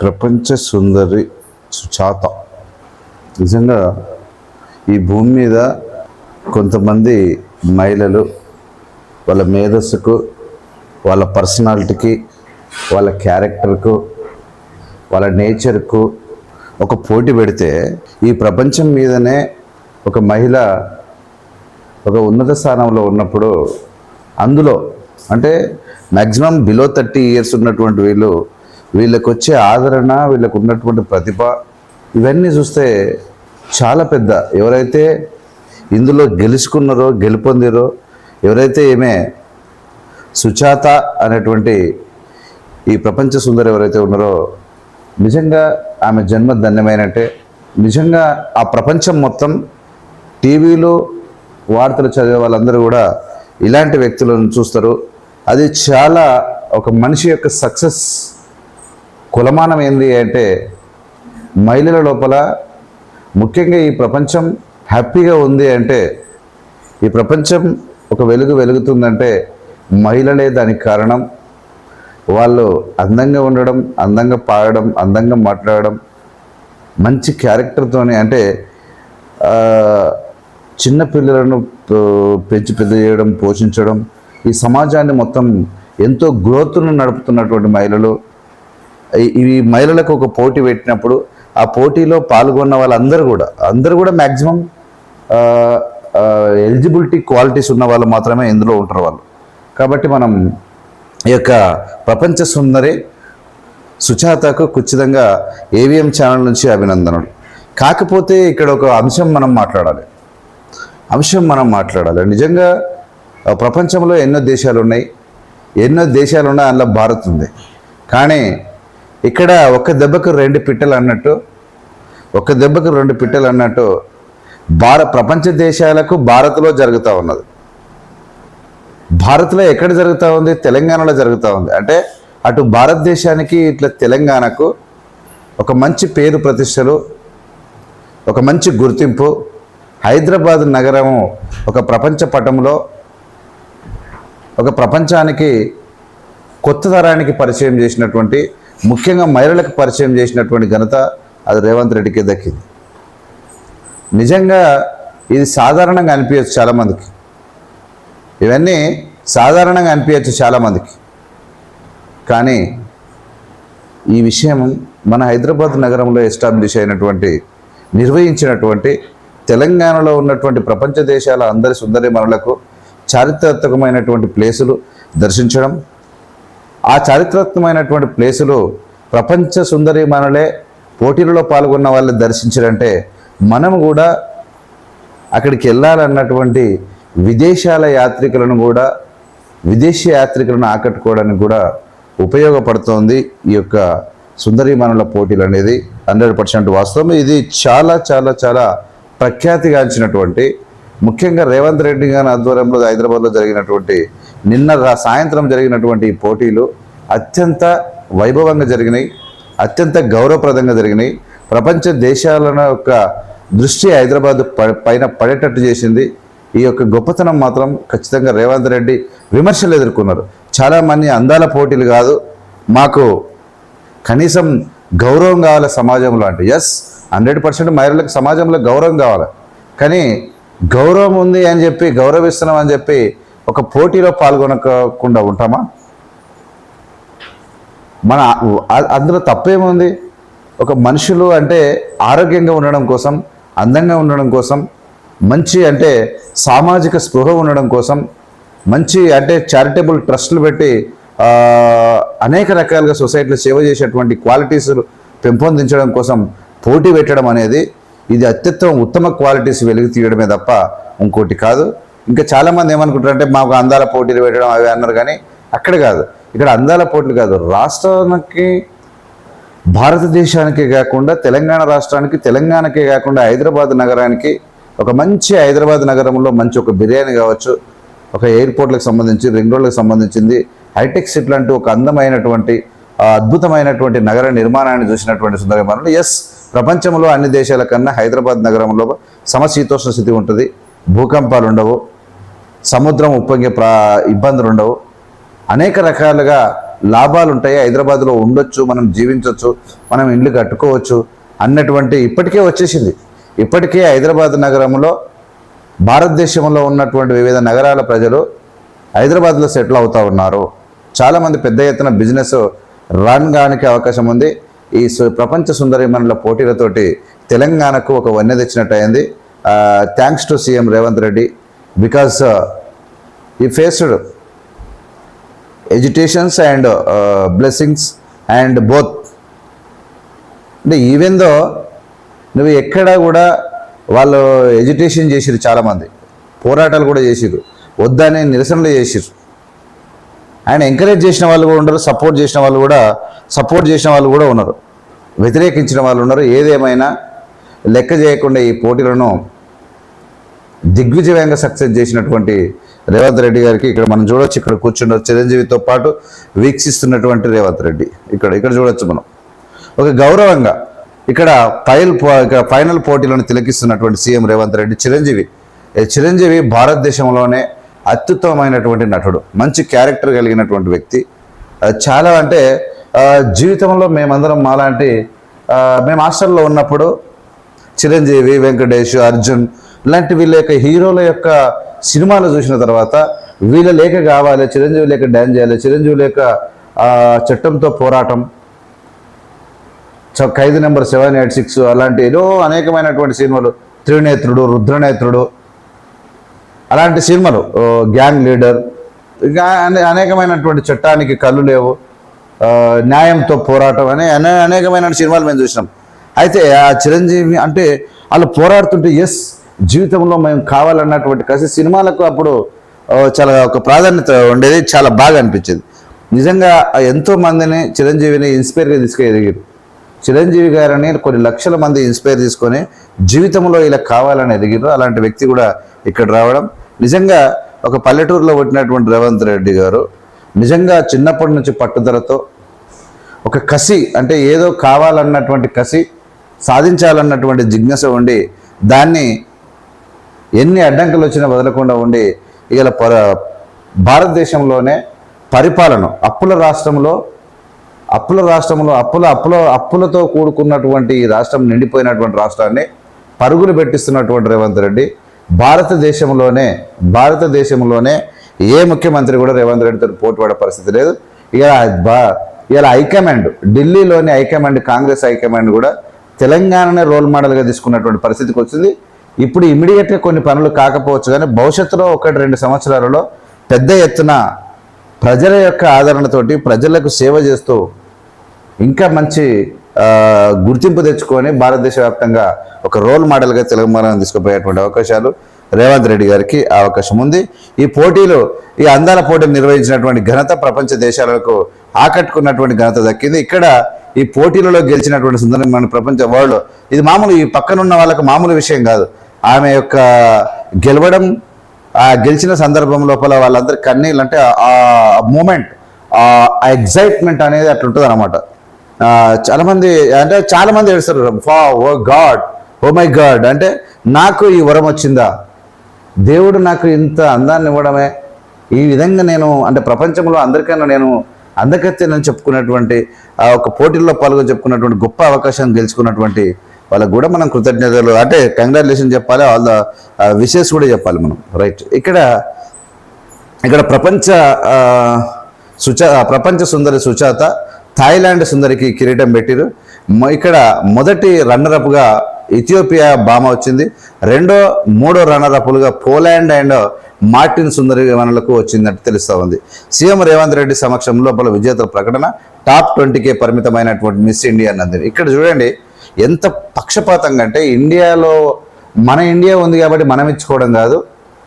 ప్రపంచ సుందరి సుచాత. నిజంగా ఈ భూమి మీద కొంతమంది మహిళలు వాళ్ళ మేధస్సుకు వాళ్ళ పర్సనాలిటీకి వాళ్ళ క్యారెక్టర్కు వాళ్ళ నేచర్కు ఒక పోటీ పెడితే ఈ ప్రపంచం మీదనే ఒక మహిళ ఒక ఉన్నత స్థానంలో ఉన్నప్పుడు అందులో అంటే మ్యాక్సిమం బిలో థర్టీ ఇయర్స్ ఉన్నటువంటి వీళ్ళు వీళ్ళకి వచ్చే ఆదరణ వీళ్ళకు ఉన్నటువంటి ప్రతిభ ఇవన్నీ చూస్తే చాలా పెద్ద. ఎవరైతే ఇందులో గెలుచుకున్నారో గెలుపొందిరో ఎవరైతే ఏమే సుచాత అనేటువంటి ఈ ప్రపంచ సుందరి ఎవరైతే ఉన్నారో నిజంగా ఆమె జన్మ ధన్యమైనట్టే. నిజంగా ఆ ప్రపంచం మొత్తం టీవీలో వార్తలు చదివే వాళ్ళందరూ కూడా ఇలాంటి వ్యక్తులను చూస్తారు. అది చాలా ఒక మనిషి యొక్క సక్సెస్ కులమానం ఏంది అంటే మహిళల లోపల ముఖ్యంగా ఈ ప్రపంచం హ్యాపీగా ఉంది అంటే ఈ ప్రపంచం ఒక వెలుగు వెలుగుతుందంటే మహిళలే దానికి కారణం. వాళ్ళు అందంగా ఉండడం అందంగా పాడడం అందంగా మాట్లాడడం మంచి క్యారెక్టర్తోనే అంటే చిన్న పిల్లలను పెంచి పెద్ద చేయడం పోషించడం ఈ సమాజాన్ని మొత్తం ఎంతో గ్రోత్ను నడుపుతున్నటువంటి మహిళలు ఇవి మహిళలకు ఒక పోటీ పెట్టినప్పుడు ఆ పోటీలో పాల్గొన్న వాళ్ళందరూ కూడా అందరూ కూడా మ్యాక్సిమం ఎలిజిబిలిటీ క్వాలిటీస్ ఉన్న వాళ్ళు మాత్రమే ఇందులో ఉంటారు వాళ్ళు. కాబట్టి మనం ఈ యొక్క ప్రపంచ సుందరి సుచాతకు ఖచ్చితంగా ఏవిఎం ఛానల్ నుంచి అభినందనలు. కాకపోతే ఇక్కడ ఒక అంశం మనం మాట్లాడాలి. అంశం మనం మాట్లాడాలి. నిజంగా ప్రపంచంలో ఎన్నో దేశాలు ఉన్నాయి. ఎన్నో దేశాలు ఉన్నాయి అందులో భారత్ ఉంది. కానీ ఇక్కడ ఒక దెబ్బకు రెండు పిట్టలు అన్నట్టు ఒక దెబ్బకు రెండు పిట్టలు అన్నట్టు భార ప్రపంచ దేశాలకు భారత్లో జరుగుతూ ఉన్నది. భారత్లో ఎక్కడ జరుగుతూ ఉంది? తెలంగాణలో జరుగుతూ ఉంది. అంటే అటు భారతదేశానికి ఇట్లా తెలంగాణకు ఒక మంచి పేరు ప్రతిష్టలు ఒక మంచి గుర్తింపు హైదరాబాద్ నగరం ఒక ప్రపంచ పటంలో ఒక ప్రపంచానికి కొత్త తరానికి పరిచయం చేసినటువంటి ముఖ్యంగా మహిళలకు పరిచయం చేసినటువంటి ఘనత అది రేవంత్ రెడ్డికే దక్కింది. నిజంగా ఇది సాధారణంగా అనిపించచ్చు చాలామందికి. ఇవన్నీ సాధారణంగా అనిపించచ్చు చాలామందికి. కానీ ఈ విషయం మన హైదరాబాద్ నగరంలో ఎస్టాబ్లిష్ అయినటువంటి నిర్వహించినటువంటి తెలంగాణలో ఉన్నటువంటి ప్రపంచ దేశాల అందరి సుందరి మనులకు చారిత్రాత్మకమైనటువంటి ప్లేసులు దర్శించడం ఆ చారిత్రాత్మకమైనటువంటి ప్లేసులు ప్రపంచ సుందరి మనలే పోటీలలో పాల్గొన్న వాళ్ళని దర్శించారంటే మనం కూడా అక్కడికి వెళ్ళాలన్నటువంటి విదేశాల యాత్రికులను కూడా విదేశీ యాత్రికులను ఆకట్టుకోవడానికి కూడా ఉపయోగపడుతోంది ఈ యొక్క సుందరీమణుల పోటీలు అనేది. హండ్రెడ్ పర్సెంట్ వాస్తవం. ఇది చాలా చాలా చాలా ప్రఖ్యాతిగాంచినటువంటి ముఖ్యంగా రేవంత్ రెడ్డి గారి ఆధ్వర్యంలో హైదరాబాద్లో జరిగినటువంటి నిన్న సాయంత్రం జరిగినటువంటి ఈ పోటీలు అత్యంత వైభవంగా జరిగినాయి అత్యంత గౌరవప్రదంగా జరిగినాయి. ప్రపంచ దేశాల యొక్క దృష్టి హైదరాబాద్ ప- పైన పడేటట్టు చేసింది. ఈ యొక్క గొప్పతనం మాత్రం ఖచ్చితంగా రేవంత్ రెడ్డి విమర్శలు ఎదుర్కొన్నారు. చాలామంది అందాల పోటీలు కాదు మాకు కనీసం గౌరవం కావాలి సమాజంలో అంటే. ఎస్ హండ్రెడ్ పర్సెంట్ మహిళలకు సమాజంలో గౌరవం కావాలి. కానీ గౌరవం ఉంది అని చెప్పి గౌరవిస్తున్నాం అని చెప్పి ఒక పోటీలో పాల్గొనకుండా ఉంటామా? మన అందులో తప్పేముంది? ఒక మనుషులు అంటే ఆరోగ్యంగా ఉండడం కోసం అందంగా ఉండడం కోసం మంచి అంటే సామాజిక స్పృహ ఉండడం కోసం మంచి అంటే చారిటబుల్ ట్రస్ట్లు పెట్టి అనేక రకాలుగా సొసైటీలో సేవ చేసేటువంటి క్వాలిటీస్ పెంపొందించడం కోసం పోటీ పెట్టడం అనేది ఇది అత్యుత్తమ ఉత్తమ క్వాలిటీస్ వెలుగు తీయడమే తప్ప ఇంకోటి కాదు. ఇంకా చాలామంది ఏమనుకుంటారంటే మాకు అందాల పోటీలు పెట్టడం అవి అన్నారు కానీ అక్కడ కాదు. ఇక్కడ అందాల పోటీలు కాదు. రాష్ట్రానికి భారతదేశానికే కాకుండా తెలంగాణ రాష్ట్రానికి తెలంగాణకే కాకుండా హైదరాబాద్ నగరానికి ఒక మంచి హైదరాబాద్ నగరంలో మంచి ఒక బిర్యానీ కావచ్చు ఒక ఎయిర్పోర్ట్లకు సంబంధించి రింగ్ రోడ్లకు సంబంధించింది హైటెక్ సిటీ లాంటి ఒక అందమైనటువంటి అద్భుతమైనటువంటి నగర నిర్మాణాన్ని చూసినటువంటి సుందరమణులు ఎస్ ప్రపంచంలో అన్ని దేశాల కన్నా హైదరాబాద్ నగరంలో సమశీతోష్ణ స్థితి ఉంటుంది. భూకంపాలు ఉండవు సముద్రం ఉప్పొంగే ప్రా ఇబ్బందులు ఉండవు అనేక రకాలుగా లాభాలు ఉంటాయి హైదరాబాద్లో ఉండొచ్చు మనం జీవించవచ్చు మనం ఇండ్లు కట్టుకోవచ్చు అన్నటువంటి ఇప్పటికే వచ్చేసింది. ఇప్పటికే హైదరాబాద్ నగరంలో భారతదేశంలో ఉన్నటువంటి వివిధ నగరాల ప్రజలు హైదరాబాద్లో సెటిల్ అవుతూ ఉన్నారు. చాలామంది పెద్ద ఎత్తున బిజినెస్ రన్ కానికి అవకాశం ఉంది. ఈ సు- ప్రపంచ సుందరిమణుల పోటీలతోటి తెలంగాణకు ఒక వన్య తెచ్చినట్టు అయింది thanks to CM Revanth Reddy. Because ఈ faced educations and blessings and both అంటే ఈవెన్ దో నువ్వు ఎక్కడ కూడా వాళ్ళు ఎడ్యుటేషన్ చేసిరు చాలామంది. పోరాటాలు కూడా చేసిరు వద్దని నిరసనలు చేసిరు ఆయన ఎంకరేజ్ చేసిన వాళ్ళు కూడా ఉన్నారు సపోర్ట్ చేసిన వాళ్ళు కూడా సపోర్ట్ చేసిన వాళ్ళు కూడా ఉన్నారు. వ్యతిరేకించిన వాళ్ళు ఉన్నారు. ఏదేమైనా లెక్క చేయకుండా ఈ పోటీలను దిగ్విజయంగా సక్సెస్ చేసినటువంటి రేవంత్ రెడ్డి గారికి ఇక్కడ మనం చూడొచ్చు ఇక్కడ కూర్చున్న చిరంజీవితో పాటు వీక్షిస్తున్నటువంటి రేవంత్ రెడ్డి ఇక్కడ ఇక్కడ చూడొచ్చు మనం. ఒక గౌరవంగా ఇక్కడ ఫైల్ ఇక్కడ ఫైనల్ పోటీలను తిలకిస్తున్నటువంటి సీఎం రేవంత్ రెడ్డి చిరంజీవి. చిరంజీవి భారతదేశంలోనే అత్యుత్తమమైనటువంటి నటుడు మంచి క్యారెక్టర్ కలిగినటువంటి వ్యక్తి. చాలా అంటే జీవితంలో మేమందరం మాలాంటి మేము హాస్టల్లో ఉన్నప్పుడు చిరంజీవి వెంకటేష్ అర్జున్ ఇలాంటి వీళ్ళ యొక్క హీరోల యొక్క సినిమాలు చూసిన తర్వాత వీళ్ళ లేక కావాలి చిరంజీవి లేక డ్యాన్స్ చేయాలి చిరంజీవి లేక చట్టంతో పోరాటం ఖైదు నెంబర్ సెవెన్ ఎయిట్ సిక్స్ అలాంటి ఏదో అనేకమైనటువంటి సినిమాలు త్రినేత్రుడు రుద్రనేత్రుడు అలాంటి సినిమాలు గ్యాంగ్ లీడర్ ఇంకా అనేకమైనటువంటి చట్టానికి కళ్ళు లేవు న్యాయంతో పోరాటం అనే అనే అనేకమైన సినిమాలు మేము చూసినాం. అయితే ఆ చిరంజీవి అంటే వాళ్ళు పోరాడుతుంటే ఎస్ జీవితంలో మేము కావాలన్నటువంటి కసి సినిమాలకు అప్పుడు చాలా ఒక ప్రాధాన్యత ఉండేది చాలా బాగా అనిపించేది. నిజంగా ఎంతో మందిని చిరంజీవిని ఇన్స్పైర్గా తీసుకెదిగారు చిరంజీవి గారని కొన్ని లక్షల మంది ఇన్స్పైర్ తీసుకొని జీవితంలో ఇలా కావాలని ఎదిగారు. అలాంటి వ్యక్తి కూడా ఇక్కడ రావడం. నిజంగా ఒక పల్లెటూరులో పుట్టినటువంటి రేవంత్ రెడ్డి గారు నిజంగా చిన్నప్పటి నుంచి పట్టుదలతో ఒక కసి అంటే ఏదో కావాలన్నటువంటి కసి సాధించాలన్నటువంటి జిజ్ఞాస ఉండి దాన్ని ఎన్ని అడ్డంకులు వచ్చినా వదలకుండా ఉండి ఇలా పర భారతదేశంలోనే పరిపాలన అప్పుల రాష్ట్రంలో అప్పుల రాష్ట్రంలో అప్పుల అప్పుల అప్పులతో కూడుకున్నటువంటి ఈ రాష్ట్రం నిండిపోయినటువంటి రాష్ట్రాన్ని పరుగులు పెట్టిస్తున్నటువంటి రేవంత్ రెడ్డి భారతదేశంలోనే భారతదేశంలోనే ఏ ముఖ్యమంత్రి కూడా రేవంత్ రెడ్డితో పోటీ పడే పరిస్థితి లేదు. ఇక బా ఇలా హైకమాండ్ ఢిల్లీలోని హైకమాండ్ కాంగ్రెస్ హైకమాండ్ కూడా తెలంగాణనే రోల్ మోడల్గా తీసుకున్నటువంటి పరిస్థితికి వచ్చింది. ఇప్పుడు ఇమీడియట్గా కొన్ని పనులు కాకపోవచ్చు కానీ భవిష్యత్తులో ఒకటి రెండు సంవత్సరాలలో పెద్ద ఎత్తున ప్రజల యొక్క ఆదరణతోటి ప్రజలకు సేవ చేస్తూ ఇంకా మంచి గుర్తింపు తెచ్చుకొని భారతదేశ వ్యాప్తంగా ఒక రోల్ మోడల్గా తెలంగాణ తీసుకుపోయేటువంటి అవకాశాలు రేవంత్ రెడ్డి గారికి అవకాశం ఉంది. ఈ పోటీలు ఈ అందాల పోటీలు నిర్వహించినటువంటి ఘనత ప్రపంచ దేశాలకు ఆకట్టుకున్నటువంటి ఘనత దక్కింది. ఇక్కడ ఈ పోటీలలో గెలిచినటువంటి సుందరం మన ప్రపంచ వరల్డ్ ఇది మామూలు ఈ పక్కనున్న వాళ్ళకు మామూలు విషయం కాదు. ఆమె యొక్క గెలవడం ఆ గెలిచిన సందర్భం లోపల వాళ్ళందరి కన్నీళ్ళు అంటే ఆ మూమెంట్ ఆ ఎగ్జైట్మెంట్ అనేది అట్లా ఉంటుంది అనమాట చాలామంది అంటే చాలామంది ఏడుస్తారు ఫా oh God oh my God. అంటే నాకు ఈ వరం వచ్చిందా? దేవుడు నాకు ఇంత అందాన్ని ఇవ్వడమే. ఈ విధంగా నేను అంటే ప్రపంచంలో అందరికన్నా నేను అందకత్తెనని చెప్పుకున్నటువంటి ఆ ఒక పోటీల్లో పాల్గొని చెప్పుకున్నటువంటి గొప్ప అవకాశాన్ని గెలుచుకున్నటువంటి వాళ్ళకు కూడా మనం కృతజ్ఞతలు అంటే కంగ్రాచులేషన్ చెప్పాలి వాళ్ళ విషెస్ కూడా చెప్పాలి మనం. రైట్ ఇక్కడ ఇక్కడ ప్రపంచ సుచా ప్రపంచ సుందరి సుచాత థాయిలాండ్ సుందరికి కిరీటం పెట్టిరు. ఇక్కడ మొదటి రన్నరప్గా ఇథియోపియా బామ వచ్చింది. రెండో మూడో రన్నరప్లుగా పోలాండ్ అండ్ మార్టిన్ సుందరి వనలకు వచ్చిందంటే తెలుస్తూ ఉంది. సీఎం రేవంత్ రెడ్డి సమక్షంలో పలు విజేతల ప్రకటన టాప్ ట్వంటీకే పరిమితమైనటువంటి మిస్ ఇండియా అన్నది ఇక్కడ చూడండి ఎంత పక్షపాతంగా అంటే ఇండియాలో మన ఇండియా ఉంది కాబట్టి మనం ఇచ్చుకోవడం కాదు.